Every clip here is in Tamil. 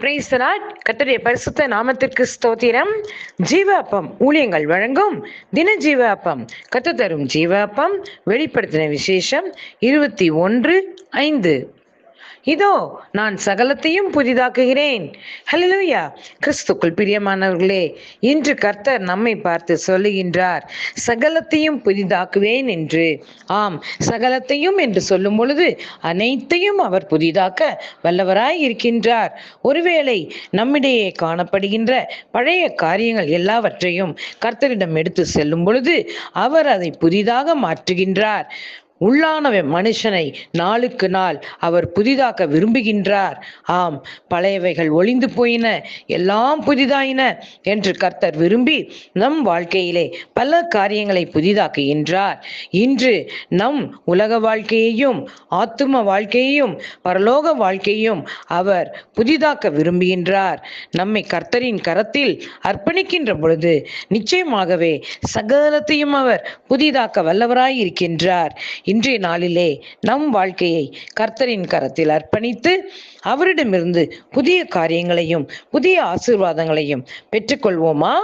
பிரைஸ்தலாட் கத்தருடைய பரிசுத்த நாமத்திற்கு ஸ்தோத்திரம். ஜீவ அப்பம் ஊழியங்கள் வழங்கும் தின ஜீவ அப்பம் கத்து தரும் ஜீவ அப்பம் வெளிப்படுத்தின விசேஷம் இருபத்தி ஒன்று ஐந்து. இதோ நான் சகலத்தையும் புதிதாக்குகிறேன். ஹலலூயா கிறிஸ்துக்குள் பிரியமானவர்களே இன்று கர்த்தர் நம்மை பார்த்து சொல்லுகின்றார் சகலத்தையும் புதிதாக்குவேன் என்று. ஆம் சகலத்தையும் என்று சொல்லும் பொழுது அனைத்தையும் அவர் புதிதாக்க வல்லவராய் இருக்கின்றார். ஒருவேளை நம்மிடையே காணப்படுகின்ற பழைய காரியங்கள் எல்லாவற்றையும் கர்த்தரிடம் எடுத்து செல்லும் பொழுது அவர் அதை புதிதாக மாற்றுகின்றார். உள்ளான மனுஷனை நாளுக்கு நாள் அவர் புதிதாக்க விரும்புகின்றார். ஆம் பழையவைகள் ஒளிந்து போயின எல்லாம் புதிதாயின என்று கர்த்தர் விரும்பி நம் வாழ்க்கையிலே பல காரியங்களை புதிதாக்குகின்றார். இன்று நம் உலக வாழ்க்கையையும் ஆத்தும வாழ்க்கையையும் பரலோக வாழ்க்கையும் அவர் புதிதாக்க விரும்புகின்றார். நம்மை கர்த்தரின் கரத்தில் அர்ப்பணிக்கின்ற பொழுது நிச்சயமாகவே சகலத்தையும் அவர் புதிதாக்க வல்லவராய் இருக்கின்றார் இன்றைய நாளிலே நம் வாழ்க்கையை கர்த்தரின் கரத்தில் அர்ப்பணித்து அவரிடமிருந்து புதிய காரியங்களையும் புதிய ஆசீர்வாதங்களையும் பெற்றுக்கொள்வோமா?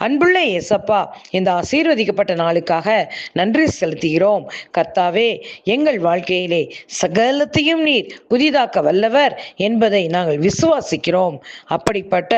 அன்புள்ள ஏசப்பா இந்த ஆசீர்வதிக்கப்பட்ட நாளுக்காக நன்றி செலுத்துகிறோம். கர்த்தாவே எங்கள் வாழ்க்கையிலே சகலத்தையும் நீர் புதிதாக்க வல்லவர் என்பதை நாங்கள் விசுவாசிக்கிறோம். அப்படிப்பட்ட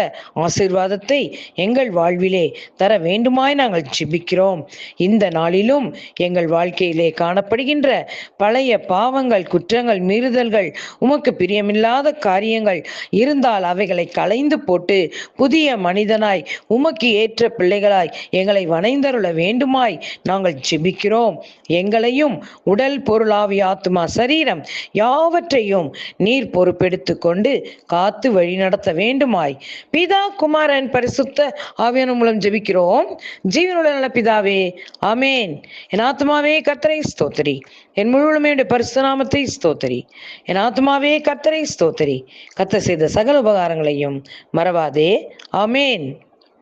ஆசீர்வாதத்தை எங்கள் வாழ்விலே தர வேண்டுமாய் நாங்கள் ஜிபிக்கிறோம். இந்த நாளிலும் எங்கள் வாழ்க்கையிலே காணப்படுகின்ற பழைய பாவங்கள் குற்றங்கள் மீறுதல்கள் உமக்கு பிரியமில்லாத காரியங்கள் இருந்தால் அவைகளை களைந்து போட்டு புதிய மனிதனாய் உமக்கு ஏற்ற பிள்ளைகளாய் எங்களை வணைந்தருள வேண்டுமாய் நாங்கள் ஜெபிக்கிறோம். எங்களையும் உடல் பொருளாவி ஆத்மா சரீரம் யாவற்றையும் நீர் பொறுப்பெடுத்து கொண்டு காத்து வழி நடத்த வேண்டுமாய். பிதா குமாரன் பரிசுத்த ஆவியான மூலம் ஜெபிக்கிறோம். ஜீவனுள்ள நல்ல பிதாவே அமேன் என் ஆத்மாவே கத்தரை ஸ்தோத்திரி. என் முழுமையுடைய பரிசுநாமத்தை ஸ்தோத்திரி. என் ஆத்மாவே கத்தரை ஸ்தோத்திரி. கத்த செய்த சகல உபகாரங்களையும் மறவாதே. அமேன்